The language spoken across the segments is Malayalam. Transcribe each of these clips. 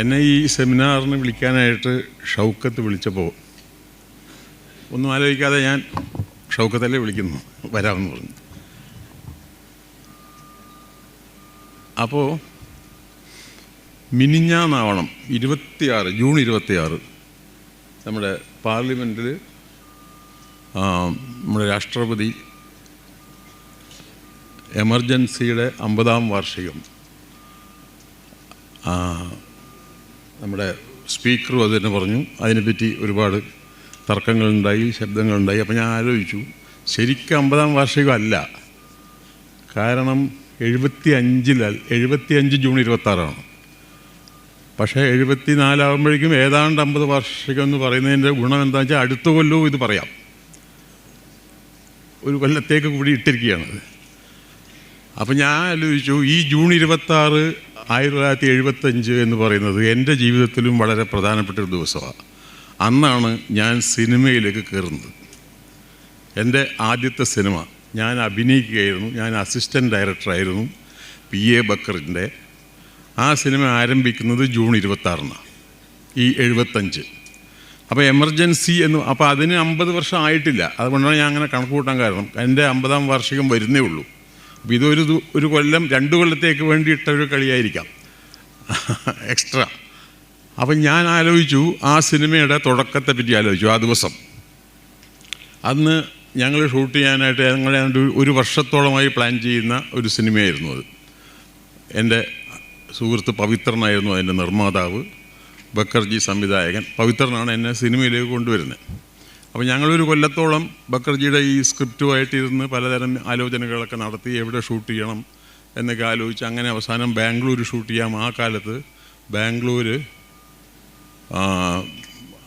എന്നെ ഈ സെമിനാറിന് വിളിക്കാനായിട്ട് ഷൗക്കത്ത് വിളിച്ചപ്പോൾ ഒന്നും ആലോചിക്കാതെ ഞാൻ ഷൗക്കത്തല്ലേ വിളിക്കുന്നു വരാമെന്ന് പറഞ്ഞു. അപ്പോൾ മിനിഞ്ഞാന്നാവണം ഇരുപത്തിയാറ് ജൂൺ ഇരുപത്തിയാറ് നമ്മുടെ പാർലമെന്റിൽ നമ്മുടെ രാഷ്ട്രപതി എമർജൻസിയുടെ അമ്പതാം വാർഷികം നമ്മുടെ സ്പീക്കറും അത് തന്നെ പറഞ്ഞു. അതിനെപ്പറ്റി ഒരുപാട് തർക്കങ്ങളുണ്ടായി ശബ്ദങ്ങളുണ്ടായി. അപ്പോൾ ഞാൻ ആലോചിച്ചു ശരിക്കും അമ്പതാം വാർഷികം അല്ല. കാരണം എഴുപത്തി അഞ്ചിൽ എഴുപത്തി അഞ്ച് ജൂൺ ഇരുപത്താറാണ്. പക്ഷേ എഴുപത്തി നാലാകുമ്പോഴേക്കും ഏതാണ്ട് അമ്പത് വാർഷികം എന്ന് പറയുന്നതിന്റെ ഗുണം എന്താണെന്ന് വെച്ചാൽ അടുത്ത കൊല്ലവും ഇത് പറയാം. ഒരു കൊല്ലത്തേക്ക് കൂടി ഇട്ടിരിക്കുകയാണത് അപ്പം ഞാൻ ആലോചിച്ചു ഈ ജൂൺ ഇരുപത്താറ് ആയിരത്തി തൊള്ളായിരത്തി എഴുപത്തഞ്ച് എന്ന് പറയുന്നത് എന്റെ ജീവിതത്തിലും വളരെ പ്രധാനപ്പെട്ട ഒരു ദിവസമാണ്. അന്നാണ് ഞാൻ സിനിമയിലേക്ക് കയറുന്നത്. എന്റെ ആദ്യത്തെ സിനിമ ഞാൻ അഭിനയിക്കുകയായിരുന്നു. ഞാൻ അസിസ്റ്റന്റ് ഡയറക്ടറായിരുന്നു പി എ ബക്കറിന്റെ. ആ സിനിമ ആരംഭിക്കുന്നത് ജൂൺ ഇരുപത്താറിനാണ് ഈ എഴുപത്തഞ്ച് അപ്പോൾ എമർജൻസി എന്ന് അപ്പോൾ അതിന് അമ്പത് വർഷം ആയിട്ടില്ല. അതുകൊണ്ടാണ് ഞാൻ അങ്ങനെ കണക്ക് കൂട്ടാൻ കാരണം. എന്റെ അമ്പതാം വാർഷികം വരുന്നേ ഉള്ളൂ. ഇതൊരു ഒരു കൊല്ലം രണ്ട് കൊല്ലത്തേക്ക് വേണ്ടി ഇട്ട ഒരു കളിയായിരിക്കാം. എക്സ്ട്രാ അപ്പം ഞാൻ ആലോചിച്ചു ആ സിനിമയുടെ തുടക്കത്തെ പറ്റി ആലോചിച്ചു ആ ദിവസം. അന്ന് ഞങ്ങൾ ഷൂട്ട് ചെയ്യാനായിട്ട് ഞങ്ങൾ ഒരു വർഷത്തോളമായി പ്ലാൻ ചെയ്യുന്ന ഒരു സിനിമയായിരുന്നു അത്. എന്റെ സുഹൃത്ത് പവിത്രനായിരുന്നു അതിന്റെ നിർമ്മാതാവ് ബക്കർജി സംവിധായകൻ. പവിത്രനാണ് എന്നെ സിനിമയിലേക്ക് കൊണ്ടുവരുന്നത്. അപ്പോൾ ഞങ്ങളൊരു കൊല്ലത്തോളം ബക്കർജിയുടെ ഈ സ്ക്രിപ്റ്റുമായിട്ട് ഇരുന്ന് പലതരം ആലോചനകളൊക്കെ നടത്തി എവിടെ ഷൂട്ട് ചെയ്യണം എന്നൊക്കെ ആലോചിച്ച് അങ്ങനെ അവസാനം ബാംഗ്ലൂർ ഷൂട്ട് ചെയ്യാം. ആ കാലത്ത് ബാംഗ്ലൂർ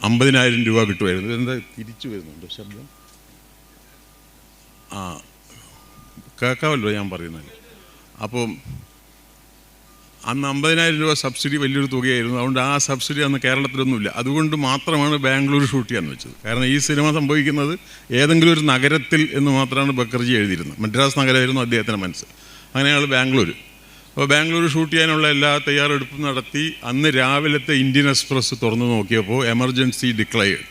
അമ്പതിനായിരം രൂപ കിട്ടുമായിരുന്നു. എന്താ തിരിച്ചു വരുന്നുണ്ട് ശബ്ദം? ആ കേൾക്കാമല്ലോ ഞാൻ പറയുന്നത്. അപ്പോൾ അന്ന് അമ്പതിനായിരം രൂപ സബ്സിഡി വലിയൊരു തുകയായിരുന്നു. അതുകൊണ്ട് ആ സബ്സിഡി അന്ന് കേരളത്തിലൊന്നുമില്ല. അതുകൊണ്ട് മാത്രമാണ് ബാംഗ്ലൂർ ഷൂട്ട് ചെയ്യാന്ന് വെച്ചത്. കാരണം ഈ സിനിമ സംഭവിക്കുന്നത് ഏതെങ്കിലും ഒരു നഗരത്തിൽ എന്ന് മാത്രമാണ് ബക്കർജി എഴുതിയിരുന്നത്. മദ്രാസ് നഗരമായിരുന്നു അദ്ദേഹത്തിന്റെ മനസ്സ്. അങ്ങനെ അയാൾ ബാംഗ്ലൂർ അപ്പോൾ ബാംഗ്ലൂർ ഷൂട്ട് ചെയ്യാനുള്ള എല്ലാ തയ്യാറെടുപ്പും നടത്തി അന്ന് രാവിലത്തെ ഇന്ത്യൻ എക്സ്പ്രസ് തുറന്നു നോക്കിയപ്പോൾ എമർജൻസി ഡിക്ലെയർഡ്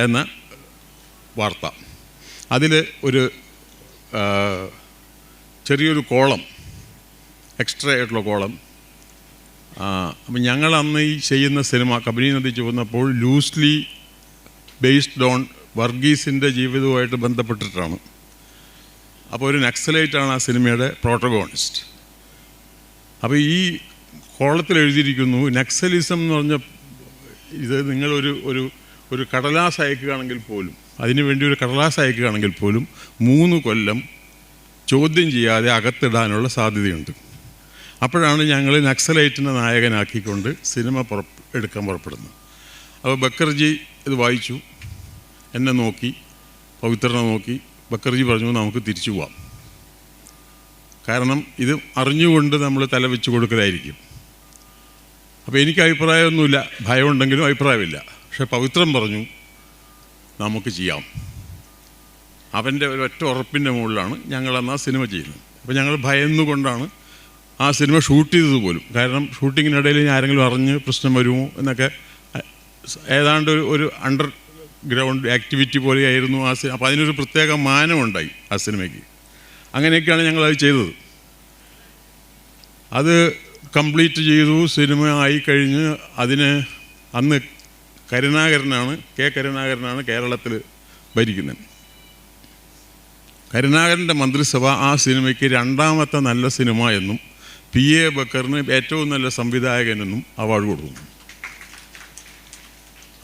എന്ന വാർത്ത. അതിൽ ഒരു ചെറിയൊരു കോളം എക്സ്ട്രാ ആയിട്ടുള്ള കോളം. അപ്പം ഞങ്ങൾ അന്ന് ഈ ചെയ്യുന്ന സിനിമ കബനി നദി ചുവന്നപ്പോൾ ലൂസ്ലി ബേസ്ഡ് ഓൺ വർഗീസിന്റെ ജീവിതവുമായിട്ട് ബന്ധപ്പെട്ടിട്ടാണ്. അപ്പോൾ ഒരു നക്സലൈറ്റാണ് ആ സിനിമയുടെ പ്രോട്ടഗോണിസ്റ്റ് അപ്പോൾ ഈ കോളത്തിൽ എഴുതിയിരിക്കുന്നു നക്സലിസം എന്ന് പറഞ്ഞ ഇത് നിങ്ങളൊരു ഒരു ഒരു കടലാസ് അയക്കുകയാണെങ്കിൽ പോലും അതിനുവേണ്ടി ഒരു കടലാസ് അയക്കുകയാണെങ്കിൽ പോലും മൂന്ന് കൊല്ലം ചോദ്യം ചെയ്യാതെ അകത്തിടാനുള്ള സാധ്യതയുണ്ട്. അപ്പോഴാണ് ഞങ്ങൾ നക്സലൈറ്റിനെ നായകനാക്കിക്കൊണ്ട് സിനിമ എടുക്കാൻ പുറപ്പെടുന്നത്. അപ്പോൾ ബക്കർജി ഇത് വായിച്ചു. എന്നെ നോക്കി പവിത്രനെ നോക്കി. ബക്കർജി പറഞ്ഞു നമുക്ക് തിരിച്ചു പോവാം. കാരണം ഇത് അറിഞ്ഞുകൊണ്ട് നമ്മൾ തല വെച്ച് കൊടുക്കലായിരിക്കും അപ്പോൾ എനിക്ക് അഭിപ്രായമൊന്നുമില്ല. ഭയമുണ്ടെങ്കിലും അഭിപ്രായമില്ല. പക്ഷെ പവിത്രം പറഞ്ഞു നമുക്ക് ചെയ്യാം. അവന്റെ ഒരു ഒറ്റ ഉറപ്പിന്റെ മുകളിലാണ് ഞങ്ങളന്ന് ആ സിനിമ ചെയ്യുന്നത്. അപ്പോൾ ഞങ്ങൾ ഭയന്നുകൊണ്ടാണ് ആ സിനിമ ഷൂട്ട് ചെയ്തത് പോലും. കാരണം ഷൂട്ടിങ്ങിനിടയിൽ ഇനി ആരെങ്കിലും അറിഞ്ഞ് പ്രശ്നം വരുമോ എന്നൊക്കെ ഏതാണ്ട് ഒരു ഒരു അണ്ടർ ഗ്രൗണ്ട് ആക്ടിവിറ്റി പോലെയായിരുന്നു ആ സിനിമ അപ്പോൾ അതിനൊരു പ്രത്യേക മാനമുണ്ടായി ആ സിനിമയ്ക്ക്. അങ്ങനെയൊക്കെയാണ് ഞങ്ങളത് ചെയ്തത്. അത് കംപ്ലീറ്റ് ചെയ്തു സിനിമ ആയി കഴിഞ്ഞ് അതിന് അന്ന് കരുണാകരനാണ് കെ കരുണാകരനാണ് കേരളത്തിൽ ഭരിക്കുന്നത്. കരുണാകരന്റെ മന്ത്രിസഭ ആ സിനിമയ്ക്ക് രണ്ടാമത്തെ നല്ല സിനിമ എന്നും പി. എ. ബക്കറിന് ഏറ്റവും നല്ല സംവിധായകനെന്നും അവാർഡ് കൊടുക്കുന്നു.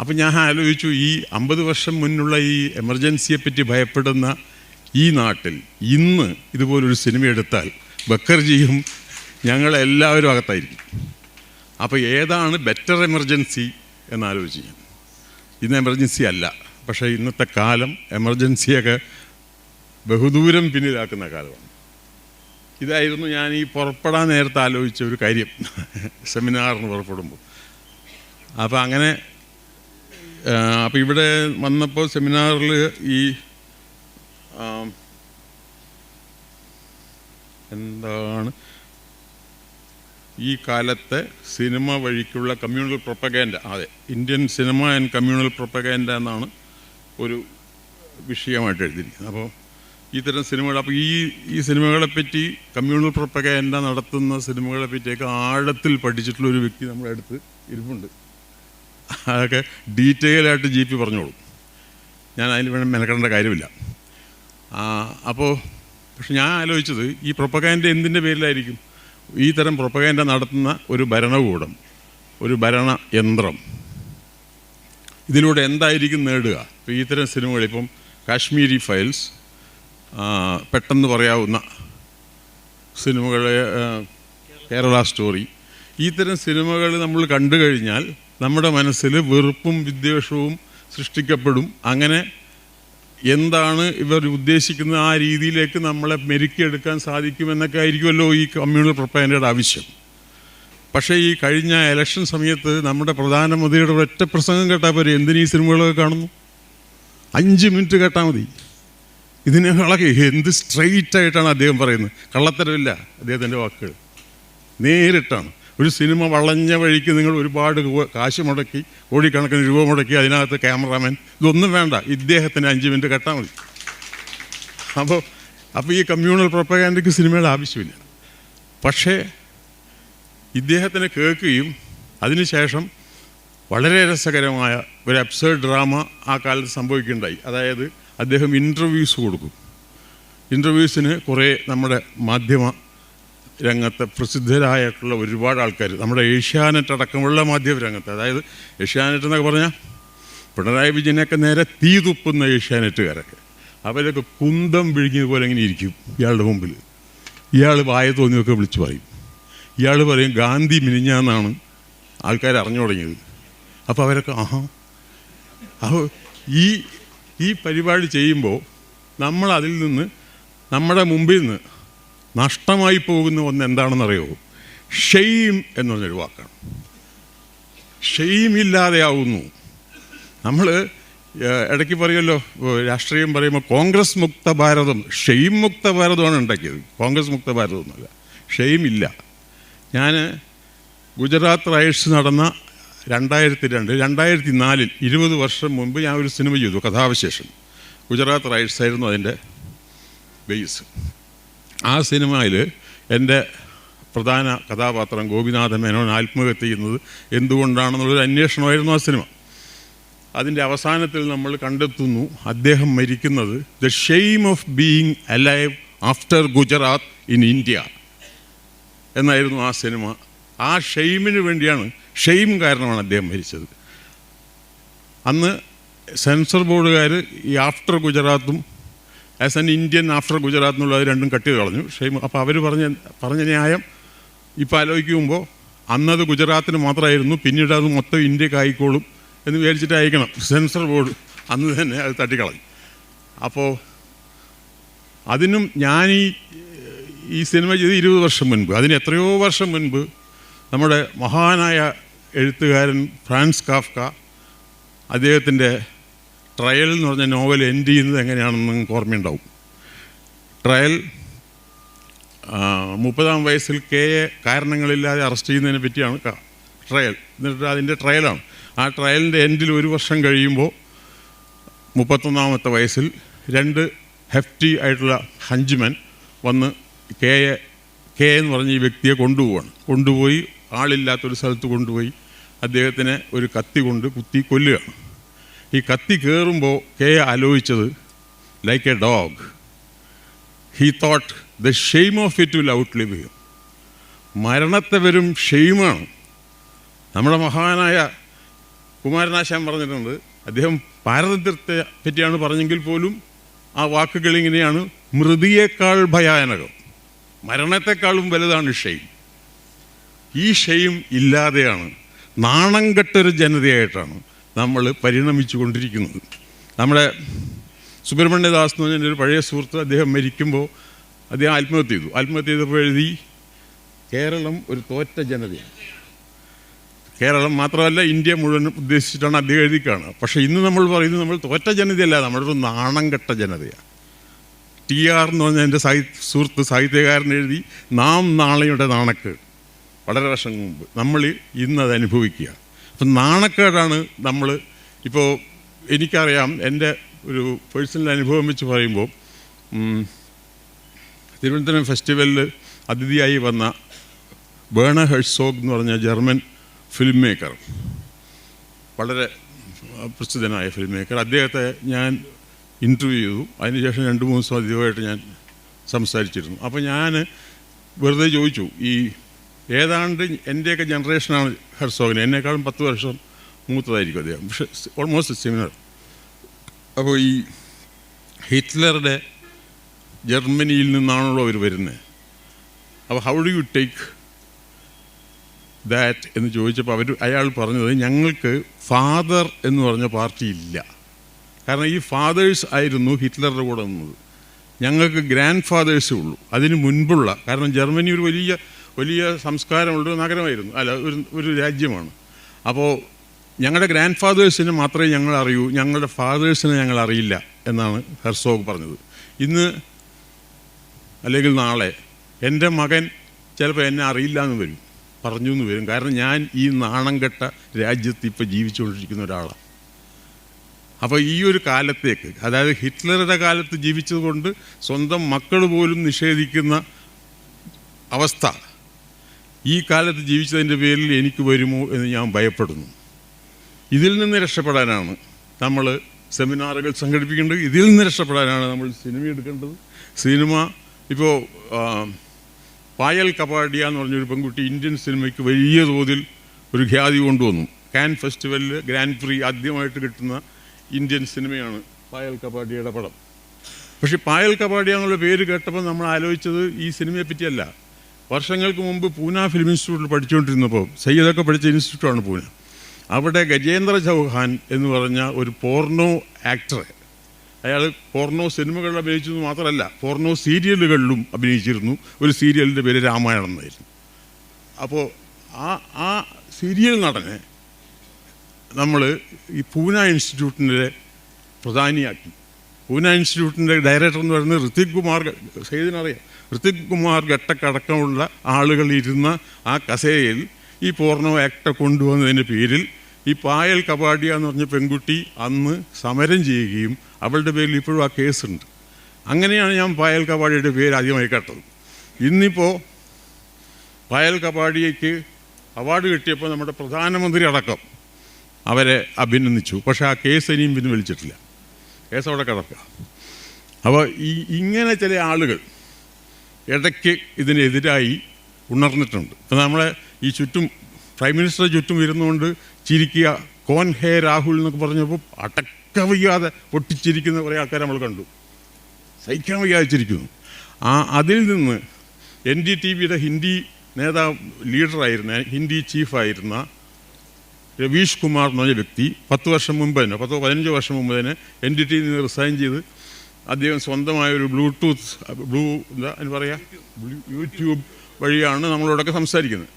അപ്പം ഞാൻ ആലോചിച്ചു ഈ അമ്പത് വർഷം മുന്നുള്ള ഈ എമർജൻസിയെ പറ്റി ഭയപ്പെടുന്ന ഈ നാട്ടിൽ ഇന്ന് ഇതുപോലൊരു സിനിമ എടുത്താൽ ബക്കർജിയും ഞങ്ങളെല്ലാവരും അകത്തായിരിക്കും. അപ്പോൾ ഏതാണ് ബെറ്റർ എമർജൻസി എന്നാലോചിച്ച് ഞാൻ ഇന്ന് എമർജൻസി അല്ല പക്ഷേ ഇന്നത്തെ കാലം എമർജൻസിയൊക്കെ ബഹുദൂരം പിന്നിലാക്കുന്ന കാലമാണ്. ഇതായിരുന്നു ഞാൻ ഈ പുറപ്പെടാൻ നേരത്തെ ആലോചിച്ച ഒരു കാര്യം. സെമിനാറിന് പുറപ്പെടുമ്പോൾ. അപ്പോൾ അങ്ങനെ അപ്പോൾ ഇവിടെ വന്നപ്പോൾ സെമിനാറിൽ ഈ എന്താണ് ഈ കാലത്തെ സിനിമ വഴിക്കുള്ള കമ്മ്യൂണൽ പ്രൊപ്പഗേൻഡ അതെ Indian cinema and communal propaganda എന്നാണ് ഒരു വിഷയമായിട്ട് എഴുതിയിരിക്കുന്നത്. അപ്പോൾ ഇത്തരം സിനിമകൾ. അപ്പോൾ ഈ ഈ സിനിമകളെപ്പറ്റി കമ്മ്യൂണൽ പ്രൊപ്പഗാൻഡ നടത്തുന്ന സിനിമകളെ പറ്റിയൊക്കെ ആഴത്തിൽ പഠിച്ചിട്ടുള്ള ഒരു വ്യക്തി നമ്മുടെ അടുത്ത് ഇരിപ്പുണ്ട്. അതൊക്കെ ഡീറ്റെയിൽ ആയിട്ട് ജി പി പറഞ്ഞോളൂ. ഞാൻ അതിന് വേണം മെനക്കെടേണ്ട കാര്യമില്ല. അപ്പോൾ പക്ഷെ ഞാൻ ആലോചിച്ചത് ഈ പ്രൊപ്പഗാൻഡ എന്തിന്റെ പേരിലായിരിക്കും? ഈ തരം പ്രൊപ്പഗാൻഡ നടത്തുന്ന ഒരു ഭരണകൂടം ഒരു ഭരണ യന്ത്രം ഇതിലൂടെ എന്തായിരിക്കും നേടുക? ഇപ്പോൾ തരം സിനിമകൾ ഇപ്പം കാശ്മീരി ഫയൽസ് പെട്ടെന്ന് പറയാവുന്ന സിനിമകളെ കേരള സ്റ്റോറി. ഈ തരം സിനിമകൾ നമ്മൾ കണ്ടു കഴിഞ്ഞാൽ നമ്മുടെ മനസ്സിൽ വെറുപ്പും വിദ്വേഷവും സൃഷ്ടിക്കപ്പെടും. അങ്ങനെ എന്താണ് ഇവർ ഉദ്ദേശിക്കുന്ന ആ രീതിയിലേക്ക് നമ്മളെ മെരുക്കിയെടുക്കാൻ സാധിക്കുമെന്നൊക്കെ ആയിരിക്കുമല്ലോ ഈ കമ്മ്യൂണൽ പ്രൊപ്പഗൻഡയുടെ ആവശ്യം. പക്ഷേ ഈ കഴിഞ്ഞ ഇലക്ഷൻ സമയത്ത് നമ്മുടെ പ്രധാനമന്ത്രിയുടെ ഒറ്റ പ്രസംഗം കേട്ടാൽ പോരെ? എന്തിനീ സിനിമകളൊക്കെ കാണുന്നു? അഞ്ച് മിനിറ്റ് കേട്ടാൽ മതി. ഇതിനേക്കാളൊക്കെ എന്ത് സ്ട്രെയിറ്റ് ആയിട്ടാണ് അദ്ദേഹം പറയുന്നത്? കള്ളത്തരമില്ല അദ്ദേഹത്തിന്റെ വാക്കുകൾ. നേരിട്ടാണ്. ഒരു സിനിമ വളഞ്ഞ വഴിക്ക് നിങ്ങൾ ഒരുപാട് രൂപ കാശ് മുടക്കി കോടിക്കണക്കിന് രൂപ മുടക്കി അതിനകത്ത് ക്യാമറാമാൻ ഇതൊന്നും വേണ്ട. ഇദ്ദേഹത്തിന് അഞ്ച് മിനിറ്റ് കെട്ടാൽ മതി. അപ്പോൾ അപ്പോൾ ഈ കമ്മ്യൂണൽ പ്രൊപ്പഗാൻഡയ്ക്ക് സിനിമയുടെ ആവശ്യമില്ല. പക്ഷേ ഇദ്ദേഹത്തിനെ കേൾക്കുകയും അതിനുശേഷം വളരെ രസകരമായ ഒരു അബ്സേർഡ് ഡ്രാമ ആ കാലത്ത് സംഭവിക്കുകയുണ്ടായി. അതായത് അദ്ദേഹം ഇന്റർവ്യൂസ് കൊടുക്കും. ഇന്റർവ്യൂസിന് കുറേ നമ്മുടെ മാധ്യമ രംഗത്തെ പ്രസിദ്ധരായിട്ടുള്ള ഒരുപാട് ആൾക്കാർ നമ്മുടെ ഏഷ്യാനെറ്റ് അടക്കമുള്ള മാധ്യമ രംഗത്ത് അതായത് ഏഷ്യാനെറ്റ് എന്നൊക്കെ പറഞ്ഞാൽ പിണറായി വിജയനൊക്കെ നേരെ തീ തുപ്പുന്ന ഏഷ്യാനെറ്റുകാരൊക്കെ. അവരൊക്കെ കുന്തം വിഴുങ്ങിയത് പോലെ ഇങ്ങനെ ഇരിക്കും ഇയാളുടെ മുമ്പിൽ ഇയാൾ വായ തോന്നിയൊക്കെ വിളിച്ചു പറയും. ഇയാൾ പറയും ഗാന്ധി മിനിഞ്ഞാന്നാണ് ആൾക്കാർ അറിഞ്ഞു തുടങ്ങിയത്. അപ്പോൾ അവരൊക്കെ ആഹാ. അപ്പോൾ ഈ ഈ പരിപാടി ചെയ്യുമ്പോൾ നമ്മൾ അതിൽ നിന്ന് നമ്മുടെ മുമ്പിൽ നിന്ന് നഷ്ടമായി പോകുന്ന ഒന്ന് എന്താണെന്നറിയോ? ഷെയിം എന്ന് പറഞ്ഞൊരു വാക്കാണ്. ഷെയിം ഇല്ലാതെയാവുന്നു. നമ്മൾ ഇടയ്ക്ക് പറയുമല്ലോ രാഷ്ട്രീയം പറയുമ്പോൾ കോൺഗ്രസ് മുക്ത ഭാരതം ഷെയിം മുക്ത ഭാരതമാണ് ഉണ്ടാക്കിയത്. കോൺഗ്രസ് മുക്ത ഭാരതമൊന്നുമല്ല ഷെയിം ഇല്ല. ഞാൻ ഗുജറാത്ത് റൈഡ്സ് നടന്ന രണ്ടായിരത്തി രണ്ട് രണ്ടായിരത്തി നാലിൽ ഇരുപത് വർഷം മുമ്പ് ഞാൻ ഒരു സിനിമ ചെയ്തു കഥാവിശേഷം. ഗുജറാത്ത് റൈഡ്സ് ആയിരുന്നു അതിന്റെ ബേസ് ആ സിനിമയിൽ എന്റെ പ്രധാന കഥാപാത്രം ഗോപിനാഥ മേനോൻ ആത്മഹത്യ ചെയ്യുന്നത് എന്തുകൊണ്ടാണെന്നുള്ളൊരു അന്വേഷണമായിരുന്നു ആ സിനിമ. അതിന്റെ അവസാനത്തിൽ നമ്മൾ കണ്ടെത്തുന്നു അദ്ദേഹം മരിക്കുന്നത് the shame of being alive after Gujarat in India എന്നായിരുന്നു ആ സിനിമ. ആ ഷെയിമിന് വേണ്ടിയാണ് ഷെയിം കാരണമാണ് അദ്ദേഹം മരിച്ചത്. അന്ന് സെൻസർ ബോർഡുകാർ ഈ after ഗുജറാത്തും as an Indian after Gujarat എന്നുള്ളത് രണ്ടും കട്ട് ചെയ്ത് കളഞ്ഞു. ഷെയിം അപ്പോൾ അവർ പറഞ്ഞ പറഞ്ഞ ന്യായം ഇപ്പോൾ ആലോചിക്കുമ്പോൾ അന്നത് ഗുജറാത്തിന് മാത്രമായിരുന്നു പിന്നീട് അത് മൊത്തം ഇന്ത്യയ്ക്ക് ആയിക്കോളും എന്ന് വിചാരിച്ചിട്ട് അയക്കണം. സെൻസർ ബോർഡ് അന്ന് തന്നെ അത് തട്ടിക്കളഞ്ഞു. അപ്പോൾ അതിനും ഞാൻ ഈ ഈ സിനിമ ചെയ്ത് ഇരുപത് വർഷം മുൻപ്. അതിന് എത്രയോ വർഷം മുൻപ് നമ്മുടെ മഹാനായ എഴുത്തുകാരൻ ഫ്രാൻസ് കാഫ്ക അദ്ദേഹത്തിന്റെ ട്രയൽ എന്ന് പറഞ്ഞ നോവൽ എൻഡ് ചെയ്യുന്നത് എങ്ങനെയാണെന്ന് നിങ്ങൾക്ക് ഓർമ്മയുണ്ടാവും. ട്രയൽ മുപ്പതാം വയസ്സിൽ കെ എ കാരണങ്ങളില്ലാതെ അറസ്റ്റ് ചെയ്യുന്നതിനെ പറ്റിയാണ് ട്രയൽ. എന്നിട്ട് അതിന്റെ ട്രയലാണ് ആ ട്രയലിന്റെ എൻഡിൽ ഒരു വർഷം കഴിയുമ്പോൾ മുപ്പത്തൊന്നാമത്തെ വയസ്സിൽ രണ്ട് ഹെഫ്റ്റി ആയിട്ടുള്ള ഹഞ്ച്മൻ വന്ന് കെ എ കെ എന്ന് പറഞ്ഞ ഈ വ്യക്തിയെ കൊണ്ടുപോവാണ്. കൊണ്ടുപോയി ആളില്ലാത്തൊരു സ്ഥലത്ത് കൊണ്ടുപോയി അദ്ദേഹത്തിനെ ഒരു കത്തി കൊണ്ട് കുത്തി കൊല്ലുക ഈ കത്തി കയറുമ്പോൾ കെ ആലോചിച്ചത് like a dog he thought the shame of it will outlive you മരണത്തെ വരും ഷെയിമാണ്. നമ്മുടെ മഹാനായ കുമാരനാശാൻ പറഞ്ഞിട്ടുണ്ട് അദ്ദേഹം പാരതന്ത്ര്യത്തെ പറ്റിയാണ് പറഞ്ഞെങ്കിൽ പോലും ആ വാക്കുകൾ ഇങ്ങനെയാണ് മൃതിയേക്കാൾ ഭയാനകം. മരണത്തെക്കാളും വലുതാണ് ഷെയിം. ഈ ഷെയിം ഇല്ലാതെയാണ്. നാണം കെട്ടൊരു ജനതയായിട്ടാണ് നമ്മൾ പരിണമിച്ചു കൊണ്ടിരിക്കുന്നത് നമ്മുടെ സുബ്രഹ്മണ്യദാസ് എന്ന് പറഞ്ഞ ഒരു പഴയ സുഹൃത്ത് അദ്ദേഹം മരിക്കുമ്പോൾ അദ്ദേഹം ആത്മഹത്യ ചെയ്തു. ആത്മഹത്യ ചെയ്തപ്പോൾ എഴുതി കേരളം ഒരു തോറ്റ ജനതയാണ്. കേരളം മാത്രമല്ല ഇന്ത്യ മുഴുവൻ ഉദ്ദേശിച്ചിട്ടാണ് അദ്ദേഹം എഴുതി കാണുക. പക്ഷേ ഇന്ന് നമ്മൾ പറയുന്നത് നമ്മൾ തോറ്റ ജനതയല്ല നമ്മളൊരു നാണം കെട്ട ജനതയാണ്. ടി ആർ എന്ന് പറഞ്ഞ എന്റെ സാഹിത്യ സുഹൃത്ത് സാഹിത്യകാരൻ എഴുതി നാം നാളെയുടെ നാണക്കേട്. വളരെ വർഷങ്ങൾ മുമ്പ് നമ്മൾ ഇന്നത് അനുഭവിക്കുക. അപ്പം നാണക്കേടാണ് നമ്മൾ ഇപ്പോൾ എനിക്കറിയാം എന്റെ ഒരു പേഴ്സണൽ അനുഭവം വെച്ച് പറയുമ്പോൾ തിരുവനന്തപുരം ഫെസ്റ്റിവലിൽ അതിഥിയായി വന്ന ബേണ ഹെഴ്സോഗ് എന്ന് പറഞ്ഞ ജർമ്മൻ ഫിലിം മേക്കർ വളരെ പ്രസിദ്ധനായ ഫിലിം മേക്കർ അദ്ദേഹത്തെ ഞാൻ ഇന്റർവ്യൂ ചെയ്തു. അതിനുശേഷം രണ്ട് മൂന്ന് ദിവസം അധികമായിട്ട് ഞാൻ സംസാരിച്ചിരുന്നു. അപ്പോൾ ഞാൻ വെറുതെ ചോദിച്ചു ഈ ഏതാണ്ട് എന്റെയൊക്കെ ജനറേഷനാണ് ഹെർസോഗിന്. എന്നെക്കാളും പത്ത് വർഷം മൂത്തതായിരിക്കും അദ്ദേഹം. പക്ഷെ ഓൾമോസ്റ്റ് സിമിലർ അപ്പോൾ ഈ ഹിറ്റ്ലറുടെ ജർമ്മനിയിൽ നിന്നാണല്ലോ അവർ വരുന്നത്. അപ്പോൾ how do you take that എന്ന് ചോദിച്ചപ്പോൾ അവർ അയാൾ പറഞ്ഞത് ഞങ്ങൾക്ക് ഫാദർ എന്ന് പറഞ്ഞ പാർട്ടി ഇല്ല. കാരണം ഈ ഫാദേഴ്സ് ആയിരുന്നു ഹിറ്റ്ലറുടെ കൂടെ നിന്നത്. ഞങ്ങൾക്ക് ഗ്രാൻഡ് ഫാദേഴ്സേ ഉള്ളൂ. അതിന് മുൻപുള്ള കാരണം ജർമ്മനി ഒരു വലിയ വലിയ സംസ്കാരമുള്ളൊരു നഗരമായിരുന്നു. അല്ല ഒരു ഒരു രാജ്യമാണ്. അപ്പോൾ ഞങ്ങളുടെ ഗ്രാൻഡ് ഫാദേഴ്സിനെ മാത്രമേ ഞങ്ങൾ അറിയൂ ഞങ്ങളുടെ ഫാദേഴ്സിനെ ഞങ്ങൾ അറിയില്ല എന്നാണ് ഹെർസോഗ് പറഞ്ഞത്. ഇന്ന് അല്ലെങ്കിൽ നാളെ എന്റെ മകൻ ചിലപ്പോൾ എന്നെ അറിയില്ല എന്ന് വരും പറഞ്ഞു എന്ന് വരും. കാരണം ഞാൻ ഈ നാണം കെട്ട രാജ്യത്ത് ഇപ്പോൾ ജീവിച്ചുകൊണ്ടിരിക്കുന്ന ഒരാളാണ് അപ്പോൾ ഈ ഒരു കാലത്തേക്ക് അതായത് ഹിറ്റ്ലറുടെ കാലത്ത് ജീവിച്ചതുകൊണ്ട് സ്വന്തം മക്കൾ പോലും നിഷേധിക്കുന്ന അവസ്ഥ ഈ കാലത്ത് ജീവിച്ചതിന്റെ പേരിൽ എനിക്ക് വരുമോ എന്ന് ഞാൻ ഭയപ്പെടുന്നു. ഇതിൽ നിന്ന് രക്ഷപ്പെടാനാണ് നമ്മൾ സെമിനാറുകൾ സംഘടിപ്പിക്കേണ്ടത്. ഇതിൽ നിന്ന് രക്ഷപ്പെടാനാണ് നമ്മൾ സിനിമ എടുക്കേണ്ടത്. സിനിമ ഇപ്പോൾ പായൽ കപാഡിയ എന്ന് പറഞ്ഞൊരു പെൺകുട്ടി ഇന്ത്യൻ സിനിമയ്ക്ക് വലിയ തോതിൽ ഒരു ഖ്യാതി കൊണ്ടുവന്നു. കാൻ ഫെസ്റ്റിവലിൽ ഗ്രാൻഡ് പ്രീ ആദ്യമായിട്ട് കിട്ടുന്ന ഇന്ത്യൻ സിനിമയാണ് പായൽ കപാഡിയയുടെ പടം. പക്ഷേ പായൽ കപാഡിയ എന്നുള്ള പേര് കേട്ടപ്പോൾ നമ്മൾ ആലോചിച്ചത് ഈ സിനിമയെ പറ്റിയല്ല. വർഷങ്ങൾക്ക് മുമ്പ് പൂന ഫിലിം ഇൻസ്റ്റിറ്റ്യൂട്ടിൽ പഠിച്ചുകൊണ്ടിരുന്നപ്പോൾ സയ്യദൊക്കെ പഠിച്ച ഇൻസ്റ്റിറ്റ്യൂട്ടാണ് പൂന. അവിടെ ഗജേന്ദ്ര ചൗഹാൻ എന്ന് പറഞ്ഞ ഒരു പോർണോ ആക്ടർ അയാൾ പോർണോ സിനിമകളിൽ അഭിനയിച്ചത് മാത്രമല്ല പോർണോ സീരിയലുകളിലും അഭിനയിച്ചിരുന്നു. ഒരു സീരിയലിന്റെ പേര് രാമായണം എന്നായിരുന്നു. അപ്പോൾ ആ ആ സീരിയൽ നടനെ നമ്മൾ ഈ പൂന ഇൻസ്റ്റിറ്റ്യൂട്ടിന്റെ പ്രധാനിയാക്കി. പൂന ഇൻസ്റ്റിറ്റ്യൂട്ടിന്റെ ഡയറക്ടർ എന്ന് പറയുന്നത് ഋത്വിക് കുമാർ സെയ്തിനറിയാം ഋത്വിക് കുമാർ ഘട്ടക്കടക്കമുള്ള ആളുകൾ ഇരുന്ന ആ കസേരയിൽ ഈ പോർണോ ആക്ട് കൊണ്ടുവന്നതിന്റെ പേരിൽ ഈ പായൽ കപാഡിയ എന്ന് പറഞ്ഞ പെൺകുട്ടി അന്ന് സമരം ചെയ്യുകയും അവളുടെ പേരിൽ ഇപ്പോഴും ആ കേസുണ്ട്. അങ്ങനെയാണ് ഞാൻ പായൽ കപാഡിയുടെ പേര് ആദ്യമായി കേട്ടത്. ഇന്നിപ്പോൾ പായൽ കപാഡിയയ്ക്ക് അവാർഡ് കിട്ടിയപ്പോൾ നമ്മുടെ പ്രധാനമന്ത്രി അടക്കം അവരെ അഭിനന്ദിച്ചു. പക്ഷേ ആ കേസ് ഇനിയും പിൻവലിച്ചിട്ടില്ല. കേസ് കിടക്കുക. അപ്പോൾ ഈ ഇങ്ങനെ ചില ആളുകൾ ഇടയ്ക്ക് ഇതിനെതിരായി ഉണർന്നിട്ടുണ്ട്. ഇപ്പം നമ്മളെ ഈ ചുറ്റും പ്രൈം മിനിസ്റ്റർ ചുറ്റും ഇരുന്നുകൊണ്ട് ചിരിക്കുക കോൻ ഹേ രാഹുൽ എന്നൊക്കെ പറഞ്ഞപ്പോൾ അടക്ക വയ്യാതെ പൊട്ടിച്ചിരിക്കുന്ന കുറേ ആൾക്കാരെ നമ്മൾ കണ്ടു. സഹിക്കാൻ വയ്യാതെ ചിരിക്കുന്നു ആ അതിൽ നിന്ന് എൻ ഡി ടി വിയുടെ ഹിന്ദി നേതാവ് ലീഡറായിരുന്ന ഹിന്ദി ചീഫായിരുന്ന രവീഷ് കുമാർ എന്ന് പറഞ്ഞ വ്യക്തി പത്ത് വർഷം മുമ്പ് തന്നെ പത്തോ പതിനഞ്ചോ വർഷം മുമ്പ് തന്നെ എൻ ഡി ടിയിൽ നിന്ന് റിസൈൻ ചെയ്ത് അദ്ദേഹം സ്വന്തമായ ഒരു ബ്ലൂടൂത്ത് ബ്ലൂ എന്താ അതിന് പറയാ? യൂട്യൂബ് വഴിയാണ് നമ്മളോടൊക്കെ സംസാരിക്കുന്നത്.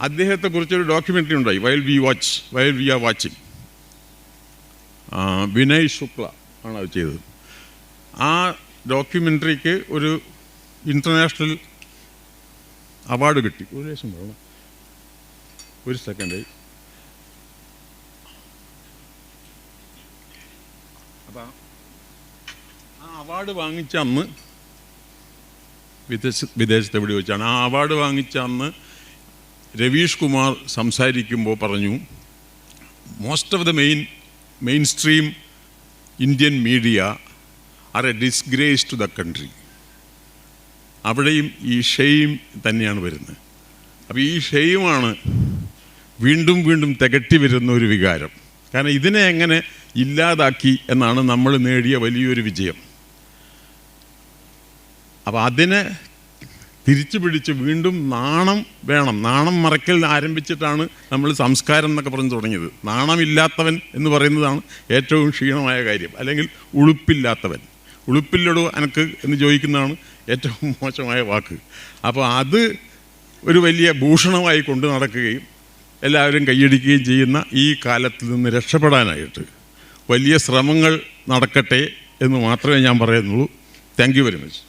അദ്ദേഹത്തെക്കുറിച്ചൊരു ഡോക്യുമെന്ററി ഉണ്ടായി while we watch while we are watching Vinay Shukla ആണ് അത് ചെയ്തത്. ആ ഡോക്യുമെന്ററിക്ക് ഒരു ഇന്റർനാഷണൽ അവാർഡ് കിട്ടി. ഒരു ലക്ഷം വേണം ഒരു സെക്കൻഡ് അപ്പം. ആ അവാർഡ് വാങ്ങിച്ച അന്ന് വിദേശ വിദേശത്ത് എവിടെ വെച്ചാണ്. ആ അവാർഡ് വാങ്ങിച്ച അന്ന് രവീഷ് കുമാർ സംസാരിക്കുമ്പോൾ പറഞ്ഞു most of the main mainstream Indian media are a disgrace to the country അവിടെയും ഈ ഷെയിം തന്നെയാണ് വരുന്നത്. അപ്പോൾ ഈ ഷെയിമാണ് വീണ്ടും വീണ്ടും തികട്ടി വരുന്ന ഒരു വികാരം. കാരണം ഇതിനെ എങ്ങനെ ഇല്ലാതാക്കി എന്നാണ് നമ്മൾ നേടിയ വലിയൊരു വിജയം. അപ്പോൾ അതിനെ തിരിച്ചു പിടിച്ച് വീണ്ടും നാണം വേണം. നാണം മറയ്ക്കൽ ആരംഭിച്ചിട്ടാണ് നമ്മൾ സംസ്കാരം എന്നൊക്കെ പറഞ്ഞു തുടങ്ങിയത്. നാണമില്ലാത്തവൻ എന്ന് പറയുന്നതാണ് ഏറ്റവും ക്ഷീണമായ കാര്യം. അല്ലെങ്കിൽ ഉളുപ്പില്ലാത്തവൻ. ഉളുപ്പില്ലടോ അനക്ക് എന്ന് ചോദിക്കുന്നതാണ് ഏറ്റവും മോശമായ വാക്ക്. അപ്പോൾ അത് ഒരു വലിയ ഭൂഷണമായി കൊണ്ടു നടക്കുകയും എല്ലാവരും കൈയടിക്കുകയും ചെയ്യുന്ന ഈ കാലത്തിൽ നിന്ന് രക്ഷപ്പെടാനായിട്ട് വലിയ ശ്രമങ്ങൾ നടക്കട്ടെ എന്ന് മാത്രമേ ഞാൻ പറയുന്നുള്ളൂ. Thank you very much